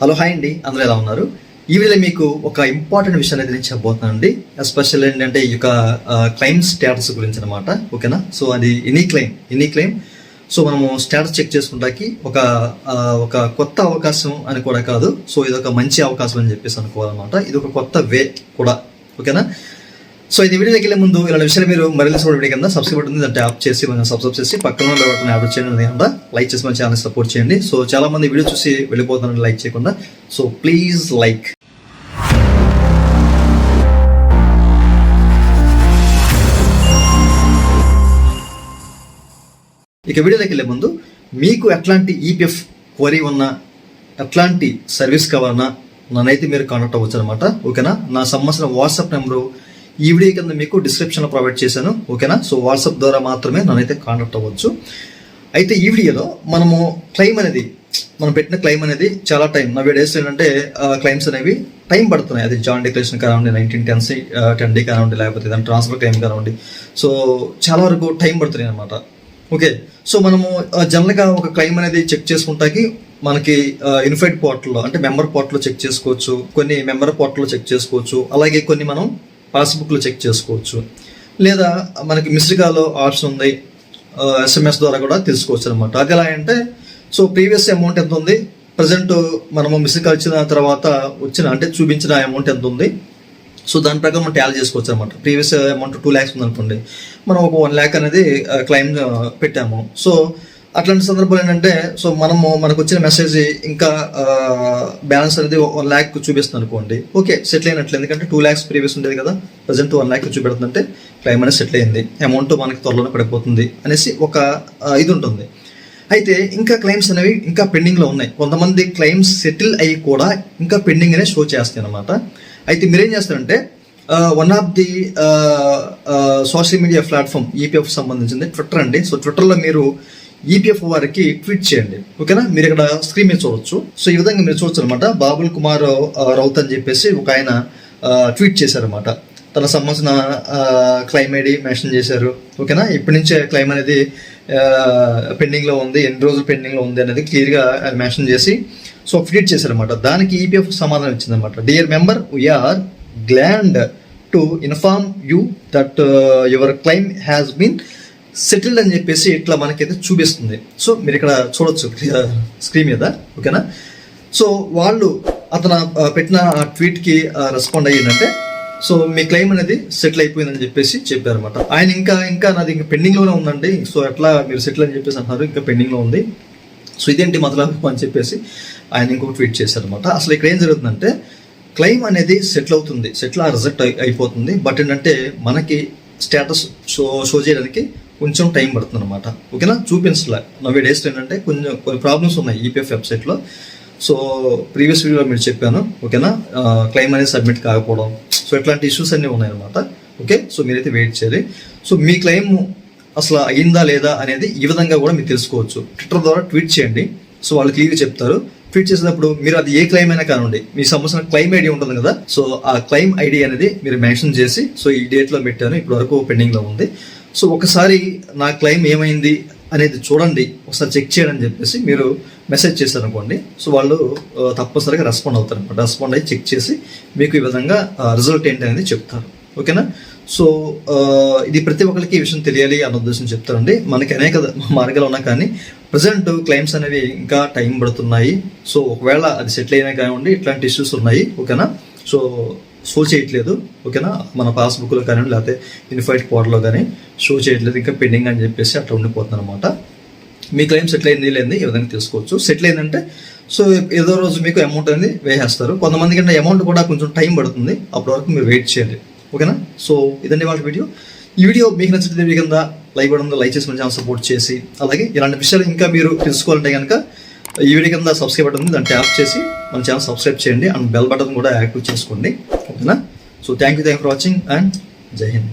Hello hi అండి. అందరూ ఎలా ఉన్నారు? ఈ వీడియోలో మీకు ఒక ఇంపార్టెంట్ విషయాన్ని అయితే నేను చెప్పబోతున్నాను అండి ఎస్పెషల్ ఏంటంటే ఈ యొక్క క్లైమ్ స్టేటస్ గురించి అనమాట ఓకేనా సో అది any claim any claim so మనము స్టేటస్ చెక్ చేసుకుంటాకి ఒక ఒక కొత్త అవకాశం అని కూడా కాదు. సో ఇది ఒక మంచి అవకాశం అని చెప్పేసి అనుకోవాలన్నమాట. ఇది ఒక కొత్త వే కూడా. ఓకేనా సో ఇది వీడియోకి వెళ్ళే ముందు ఇలాంటి విషయాలు మీరు మరీ చూడండి కింద సబ్స్క్రైబ్ ఉంటుంది దాన్ని ట్యాప్ చేసి మనం సబ్స్క్రైబ్ చేసి పక్కన యాప్ చేయండి కాకుండా లైక్ చేసి మన ఛానల్ సపోర్ట్ చేయండి. సో చాలా మంది వీడియో చూసి వెళ్ళిపోతున్నారు లైక్ చేయకుండా. సో ప్లీజ్ లైక్ ఇక వీడియోలోకి వెళ్ళే ముందు మీకు ఎట్లాంటి ఈపీఎఫ్ క్వరీ ఉన్నా ఎట్లాంటి సర్వీస్ కావాలన్నా నన్నైతే మీరు కాంటాక్ట్ అవ్వచ్చు అనమాట ఓకేనా నా? సంబంధించిన వాట్సాప్ నెంబరు ఈ వీడియో కింద మీకు డిస్క్రిప్షన్లో ప్రొవైడ్ చేశాను ఓకేనా సో వాట్సాప్ ద్వారా మాత్రమే నన్నైతే కాంటాక్ట్ అవ్వచ్చు. అయితే ఈ వీడియోలో మనము క్లెయిమ్ అనేది మనం పెట్టిన క్లెయిమ్ అనేది చాలా టైం నవ్వే డేస్ ఏంటంటే క్లెయిమ్స్ అనేవి టైం పడుతున్నాయి. అది జాయిన్ డిక్లరేషన్ కానివ్వండి nineteen ten C ten day కానివ్వండి లేకపోతే ఏదైనా ట్రాన్స్ఫర్ క్లెయిమ్ కానివ్వండి. సో చాలా వరకు టైం పడుతున్నాయి అనమాట ఓకే సో మనము జనరల్గా ఒక క్లెయిమ్ అనేది చెక్ చేసుకుంటాకి మనకి యూనిఫైడ్ పోర్టల్లో అంటే మెంబర్ పోర్టల్లో చెక్ చేసుకోవచ్చు కొన్ని మెంబర్ పోర్టల్లో చెక్ చేసుకోవచ్చు అలాగే కొన్ని మనం పాస్బుక్లో చెక్ చేసుకోవచ్చు. లేదా మనకి మిస్డ్ కాల్ ఆప్షన్ ఉంది. ఎస్ఎంఎస్ ద్వారా కూడా తెలుసుకోవచ్చు అనమాట అది ఎలా అంటే సో ప్రీవియస్ అమౌంట్ ఎంత ఉంది? ప్రజెంట్ మనము మిస్డ్ కాల్ ఇచ్చిన తర్వాత వచ్చిన అంటే చూపించిన అమౌంట్ ఎంత ఉంది? సో దాని ప్రకారం మనం ట్యాలీ చేసుకోవచ్చు అనమాట ప్రీవియస్ అమౌంట్ టూ ల్యాక్స్ ఉందనుకోండి. మనం ఒక వన్ ల్యాక్ అనేది క్లైమ్ పెట్టాము. సో అట్లాంటి సందర్భాలు ఏంటంటే సో మనము మనకు వచ్చిన మెసేజ్ ఇంకా బ్యాలెన్స్ అనేది వన్ ల్యాక్ చూపిస్తుంది అనుకోండి. ఓకే సెటిల్ అయినట్లు. ఎందుకంటే టూ ల్యాక్స్ ప్రీవియస్ ఉండేది కదా. ప్రజెంట్ వన్ ల్యాక్ చూపెడుతుందంటే క్లైమ్ అనేది సెటిల్ అయింది. అమౌంట్ మనకి త్వరలోనే పడిపోతుంది అనేసి ఒక ఇది ఉంటుంది. అయితే ఇంకా క్లెయిమ్స్ అనేవి ఇంకా పెండింగ్లో ఉన్నాయి. కొంతమంది క్లెయిమ్స్ సెటిల్ అయ్యి కూడా ఇంకా పెండింగ్ అనే షో చేస్తాయి అనమాట అయితే మీరేం చేస్తారంటే one of the social media platform EPF సంబంధించింది ట్విట్టర్ అండి. సో ట్విట్టర్లో మీరు ఈపీఎఫ్ వారికి ట్వీట్ చేయండి. ఓకేనా? మీరు ఇక్కడ స్క్రీన్ మీద చూడొచ్చు. సో ఈ విధంగా మీరు చూడొచ్చు అనమాట బాబుల్ కుమార్ రౌత్ అని చెప్పేసి ఒక ఆయన ట్వీట్ చేశారనమాట తన సంబంధించిన క్లైమ్ ఐడి మెన్షన్ చేశారు. ఓకేనా? ఇప్పటి నుంచే క్లైమ్ అనేది పెండింగ్లో ఉంది. ఎన్ని రోజులు పెండింగ్లో ఉంది అనేది క్లియర్గా మెన్షన్ చేసి సో ట్వీట్ చేశారనమాట దానికి ఈపీఎఫ్ సమాధానం ఇచ్చిందనమాట dear member we are glad to inform you that your claim has been settled అని చెప్పేసి ఇట్లా మనకైతే చూపిస్తుంది. సో మీరు ఇక్కడ చూడొచ్చు స్క్రీన్ మీద ఓకేనా? సో వాళ్ళు అతను పెట్టిన ఆ ట్వీట్కి రెస్పాండ్ అయ్యిందంటే సో మీ క్లెయిమ్ అనేది సెటిల్ అయిపోయిందని చెప్పేసి చెప్పారనమాట ఆయన ఇంకా ఇంకా నాది ఇంకా పెండింగ్లోనే ఉందండి. సో ఎట్లా మీరు సెటిల్ అని చెప్పేసి అంటున్నారు ఇంకా పెండింగ్లో ఉంది. సో ఇదేంటి మతలబు అని చెప్పేసి ఆయన ఇంకొక ట్వీట్ చేశారనమాట అసలు ఇక్కడ ఏం జరుగుతుందంటే క్లెయిమ్ అనేది సెటిల్ అవుతుంది సెటిల్ ఆ రిజల్ట్ అయిపోతుంది. బట్ ఏంటంటే మనకి స్టేటస్ షో షో చేయడానికి కొంచెం టైం పడుతుంది అనమాట ఓకేనా? చూపించలే. నవ్వే డేస్ ఏంటంటే కొంచెం కొన్ని ప్రాబ్లమ్స్ ఉన్నాయి ఈపీఎఫ్ వెబ్సైట్లో సో ప్రీవియస్ వీడియోలో మీరు చెప్పాను. ఓకేనా? క్లెయిమ్ అనేది సబ్మిట్ కాకపోవడం. సో ఇట్లాంటి ఇష్యూస్ అన్నీ ఉన్నాయన్నమాట. ఓకే? సో మీరైతే వెయిట్ చేయాలి. సో మీ క్లెయిమ్ అసలు అయిందా లేదా అనేది ఈ విధంగా కూడా మీరు తెలుసుకోవచ్చు. ట్విట్టర్ ద్వారా ట్వీట్ చేయండి. సో వాళ్ళు క్లియర్గా చెప్తారు. ట్వీట్ చేసినప్పుడు మీరు అది ఏ క్లెయిమ్ అయినా కానివ్వండి. మీ సంబంధించిన క్లెయిమ్ ఐడి ఉంటుంది కదా? సో ఆ క్లెయిమ్ ఐడి అనేది మీరు మెన్షన్ చేసి సో ఈ డేట్లో పెట్టాను. ఇప్పటి వరకు పెండింగ్లో ఉంది. సో ఒకసారి నా క్లెయిమ్ ఏమైంది అనేది చూడండి ఒకసారి చెక్ చేయండి అని చెప్పేసి మీరు మెసేజ్ చేశారనుకోండి. సో వాళ్ళు తప్పనిసరిగా రెస్పాండ్ అవుతారు అనమాట. రెస్పాండ్ అయ్యి చెక్ చేసి మీకు ఈ విధంగా రిజల్ట్ ఏంటి అనేది చెప్తారు. ఓకేనా? సో ఇది ప్రతి ఒక్కరికి ఈ విషయం తెలియాలి అన్న ఉద్దేశం చెప్తారండి. మనకి అనేక మార్గాలు ఉన్నా కానీ ప్రజెంట్ క్లెయిమ్స్ అనేవి ఇంకా టైం పడుతున్నాయి. సో ఒకవేళ అది సెటిల్ అయినా కానివ్వండి ఇట్లాంటి ఇష్యూస్ ఉన్నాయి. ఓకేనా? సో షో చేయట్లేదు ఓకేనా? మన పాస్బుక్లో కానీ లేకపోతే యూనిఫైడ్ పోర్టల్లో కానీ షో చేయట్లేదు. ఇంకా పెండింగ్ అని చెప్పేసి అట్లా ఉండిపోతుంది అనమాట మీ క్లెయిమ్ సెటిల్ అయింది లేని ఈ విధంగా తెలుసుకోవచ్చు. సెటిల్ అయిందంటే సో ఏదో రోజు మీకు అమౌంట్ అనేది వేసేస్తారు. కొంతమందికి అంటే అమౌంట్ కూడా కొంచెం టైం పడుతుంది. అప్పటి వరకు మీరు వెయిట్ చేయండి. ఓకేనా? సో ఇదండి వాళ్ళ వీడియో ఈ వీడియో మీకు నచ్చితే కింద లైక్ ఇవ్వడం లైక్ చేసి మంచిగా సపోర్ట్ చేసి అలాగే ఇలాంటి విషయాలు ఇంకా మీరు తెలుసుకోవాలంటే కనుక ఈ వీడియో కింద సబ్స్క్రైబ్ బటన్ ఉంది దాన్ని ట్యాప్ చేసి మన ఛానల్ సబ్స్క్రైబ్ చేయండి. అండ్ బెల్ బటన్ కూడా యాక్టివ్ చేసుకోండి. ఓకేనా? So thank you thank for watching and జై హింద్